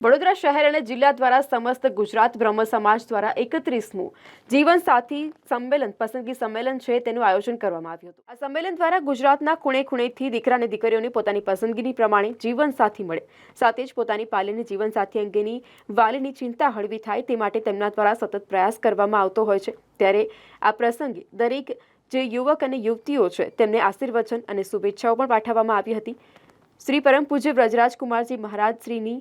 વડોદરા શહેર અને જિલ્લા દ્વારા સમસ્ત ગુજરાત બ્રહ્મ સમાજ દ્વારા એકત્રીસમું જીવન સાથી સંમેલન, પસંદગી સંમેલન છે તેનું આયોજન કરવામાં આવ્યું હતું. આ સંમેલન દ્વારા ગુજરાતના ખૂણે ખૂણેથી દીકરા અને દીકરીઓને પોતાની પસંદગીની પ્રમાણે જીવન સાથી મળે. સાથે જ પોતાની પાલેની જીવન સાથી અંગેની વાલીની ચિંતા હળવી થાય તે માટે તેમના દ્વારા સતત પ્રયાસ કરવામાં આવતો હોય છે. ત્યારે આ પ્રસંગે દરેક જે યુવક અને યુવતીઓ છે તેમને આશીર્વચન અને શુભેચ્છાઓ પણ પાઠવવામાં આવી હતી. શ્રી પરમ પૂજ્ય વ્રજરાજકુમારજી મહારાજ શ્રીની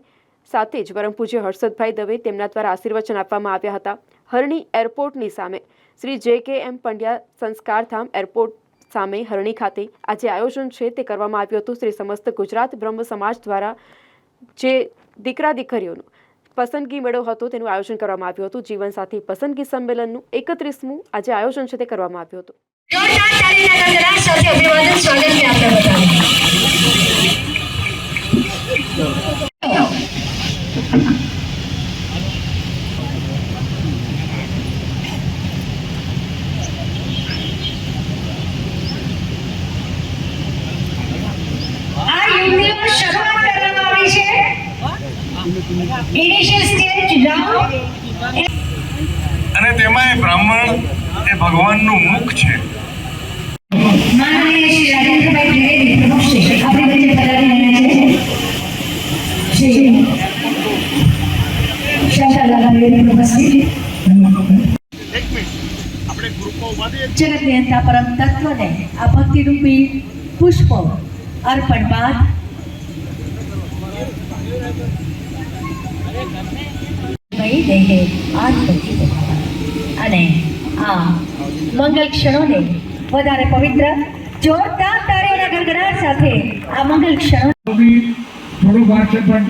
સાથે જ પરમ પૂજ્ય હર્ષદભાઈ દવે તેમના દ્વારા આશીર્વચન આપવામાં આવ્યા હતા. હરણી એરપોર્ટની સામે શ્રી જે કે એમ પંડ્યા સંસ્કારધામ એરપોર્ટ સામે હરણી ખાતે આ જે આયોજન છે તે કરવામાં આવ્યું હતું. શ્રી સમસ્ત ગુજરાત બ્રહ્મ સમાજ દ્વારા જે દીકરા દીકરીઓનું પસંદગી મેળો હતો તેનું આયોજન કરવામાં આવ્યું હતું. જીવનસાથી પસંદગી સંમેલનનું એકત્રીસમું આજે આયોજન છે તે કરવામાં આવ્યું હતું. જોરદાર અને તેમાં એ બ્રાહ્મણ એ ભગવાનનું મુખ છે. જગત નિયંતા પરમ તત્વને આ ભક્તિરૂપી પુષ્પો અર્પણ બાદ. અને આ મંગલ ક્ષણોને વધારે પવિત્ર જોરદાર તારીઓના ગડગડાટ સાથે આ મંગલ ક્ષણો થોડું ભાગ પણ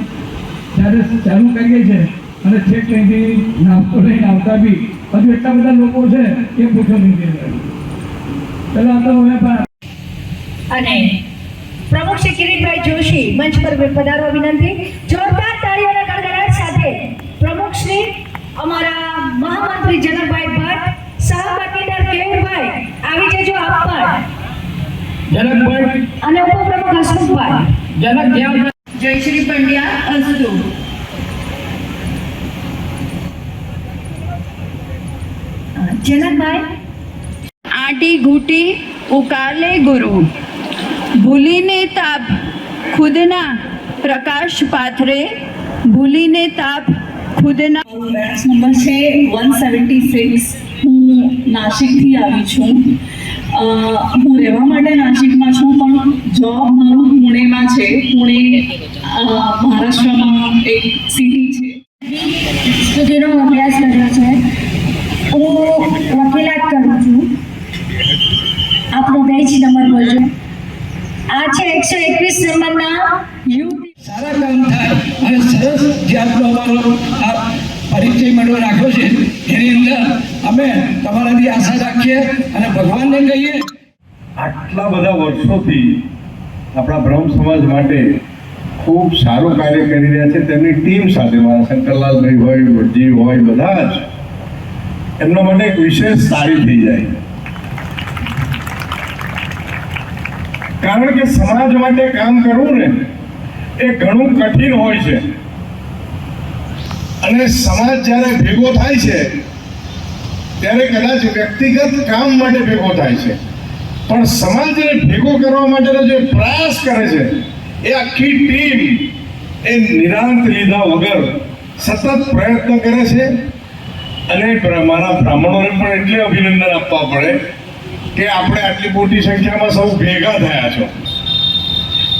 ચાલુ કરીએ છીએ અને છેક ત્યાંથી નાસ્તો લઈને આવતા બી. હજુ એટલા બધા લોકો છે એ પૂછો નહીં પેલા તો હવે પણ અને પ્રમુખ શ્રી કિરીટભાઈ જોશી મંચ પર પધારવા વિનંતી. જોરદાર તાળીઓના ગડગડાટ સાથે પ્રમુખ શ્રી અમારા મહામંત્રી જનકભાઈ ભટ્ટ સહબાકીદાર કેવુરભાઈ આવી જજો આપ પણ. જનકભાઈ. અને ઉપપ્રમુખ હસમુખભાઈ. જનક જય શ્રી પંડ્યા અસ્તુ. જનકભાઈ આટી ઘૂટી ઉકાલે ગુરુ. ભૂલીને તાપ ખુદના પ્રકાશ પાથરે. ભૂલીને તાપ ખુદના નંબર છે વન સેવન્ટી સિક્સ હું નાસિકથી આવી છું. હું રહેવા માટે નાસિકમાં છું પણ જોબ મારું પુણેમાં છે. પુણે મહારાષ્ટ્રમાં એક સિટી છે. સુધીનો અભ્યાસ કર્યો છે હું વકીલાત કરું છું આપણો બેચ નંબર બોલજો આ છે આટલા બધા વર્ષોથી આપણા બ્રહ્મ સમાજ માટે ખૂબ સારું કાર્ય કરી રહ્યા છે. તેમની ટીમ સાથે મારા શંકરલાલભાઈ હોય, વડજી હોય, બધા જ એમના માટે એક વિશેષ સારી થઈ જાય કારણ કે સમાજ માટે કામ કરવું ને એ ઘણું કઠિન હોય છે. અને સમાજ જ્યારે ભેગો થાય છે, ત્યારે કદાચ વ્યક્તિગત કામ માટે ભેગો થાય છે. પણ સમાજને ભેગો કરવા માટેનો જે પ્રયાસ કરે છે, એ આખી ટીમ એ નિરાંત લીધા વગર સતત પ્રયત્ન કરે છે. અને મારા બ્રાહ્મણોને પણ એટલે અભિનંદન આપવા પડે કે આપણે આટલી મોટી સંખ્યામાં સૌ ભેગા થયા છો.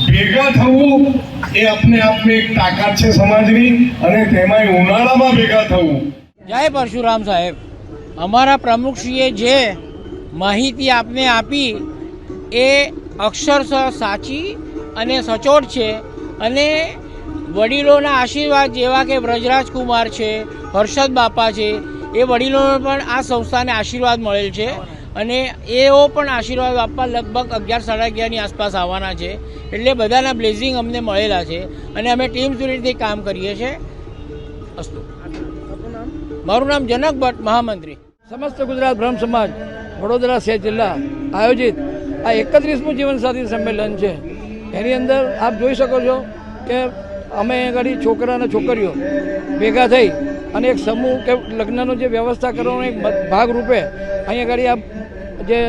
ભેગા થવું એ આપને આપની એક તાકાત છે સમાજની અને તેમાંય ઉનાળામાં ભેગા થવું. જય પરશુરામ સાહેબ. અમારા પ્રમુખશ્રીએ જે માહિતી આપને આપી એ અક્ષરશ સાચી અને સચોટ છે અને વડીલોના આશીર્વાદ જેવા કે વ્રજરાજ કુમાર છે, હર્ષદ બાપા છે, એ વડીલોનો પણ આ સંસ્થાને આશીર્વાદ મળેલ છે. અને એઓ પણ આશીર્વાદ આપવા લગભગ અગિયાર સાડા અગિયારની આસપાસ આવવાના છે. એટલે બધાના બ્લેઝિંગ અમને મળેલા છે અને અમે ટીમ સ્પિરિટથી કામ કરીએ છીએ. અસ્તુ. મારું નામ જનક ભટ્ટ મહામંત્રી. સમસ્ત ગુજરાત બ્રહ્મ સમાજ વડોદરા શહેર જિલ્લા આયોજિત આ એકત્રીસમું જીવનસાથી સંમેલન છે. એની અંદર આપ જોઈ શકો છો કે અમે અહીં આગળ છોકરા અને છોકરીઓ ભેગા થઈ અને એક સમૂહ કે લગ્નનો જે વ્યવસ્થા કરવાનો એક ભાગરૂપે અહીં આગળ આ જે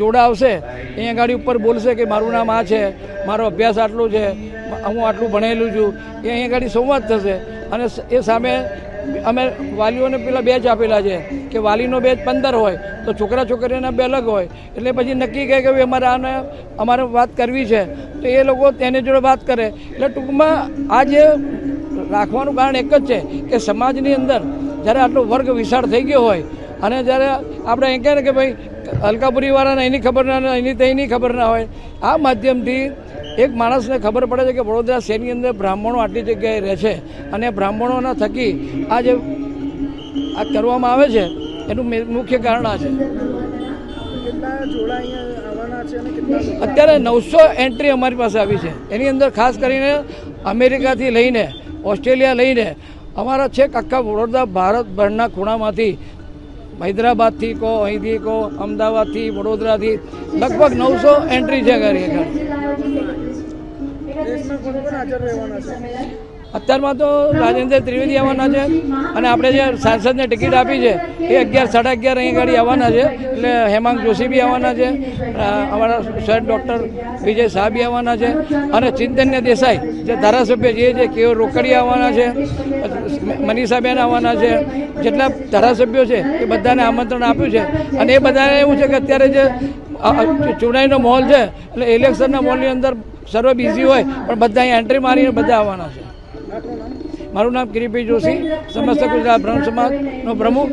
જોડા આવશે અહીંયા ગાડી ઉપર બોલશે કે મારું નામ આ છે, મારો અભ્યાસ આટલો છે, હું આટલું ભણેલું છું, એ અહીંયા ગાડી સંવાદ થશે. અને એ સામે અમે વાલીઓને પેલા બેચ આપેલા છે કે વાલીનો બેચ પંદર હોય, તો છોકરા છોકરીના બે અલગ હોય. એટલે પછી નક્કી કહે કે ભાઈ અમારે આને, અમારે વાત કરવી છે. તો એ લોકો તેની જોડે વાત કરે. એટલે ટૂંકમાં આ જે રાખવાનું કારણ એક જ છે કે સમાજની અંદર જ્યારે આટલો વર્ગ વિશાળ થઈ ગયો હોય અને જ્યારે આપણે એમ કહે ને કે ભાઈ અલકાપુરીવાળાને એની ખબર ના એની તેની ખબર ના હોય આ માધ્યમથી એક માણસને ખબર પડે છે કે વડોદરા શહેરની અંદર બ્રાહ્મણો આટલી જગ્યાએ રહે છે અને બ્રાહ્મણોના થકી આ જે આ કરવામાં આવે છે એનું મુખ્ય કારણ આ છે. અત્યારે નવસો એન્ટ્રી અમારી પાસે આવી છે. એની અંદર ખાસ કરીને અમેરિકાથી લઈને ઓસ્ટ્રેલિયા લઈને અમારા છેક આખા વડોદરા ભારતભરના ખૂણામાંથી હૈદરાબાદથી કહો અહીંથી કહો અમદાવાદથી વડોદરાથી લગભગ નવસો એન્ટ્રી છે ઘરે. અત્યારમાં તો રાજેન્દ્ર ત્રિવેદી આવવાના છે અને આપણે જે સાંસદને ટિકિટ આપી છે એ અગિયાર, સાડા અગિયાર અહીં ગાડી આવવાના છે. એટલે હેમાંગ જોશી બી આવવાના છે. અમારા સર ડૉક્ટર વિજય શાહ બી આવવાના છે. અને ચિંતન્ય દેસાઈ, જે ધારાસભ્ય જે છે, કેઓ રોકડી આવવાના છે. મનીષાબેન આવવાના છે. જેટલા ધારાસભ્યો છે, એ બધાને આમંત્રણ આપ્યું છે. અને એ બધાને એવું છે કે અત્યારે જે ચૂંટણીનો માહોલ છે, એટલે ઇલેક્શનના મોલની અંદર સર્વ બિઝી હોય, પણ બધા અહીં એન્ટ્રી મારીને બધા આવવાના છે. મારું નામ કિરીટભાઈ જોશી સમસ્ત ગુજરાત બ્રહ્મ સમાજનો પ્રમુખ.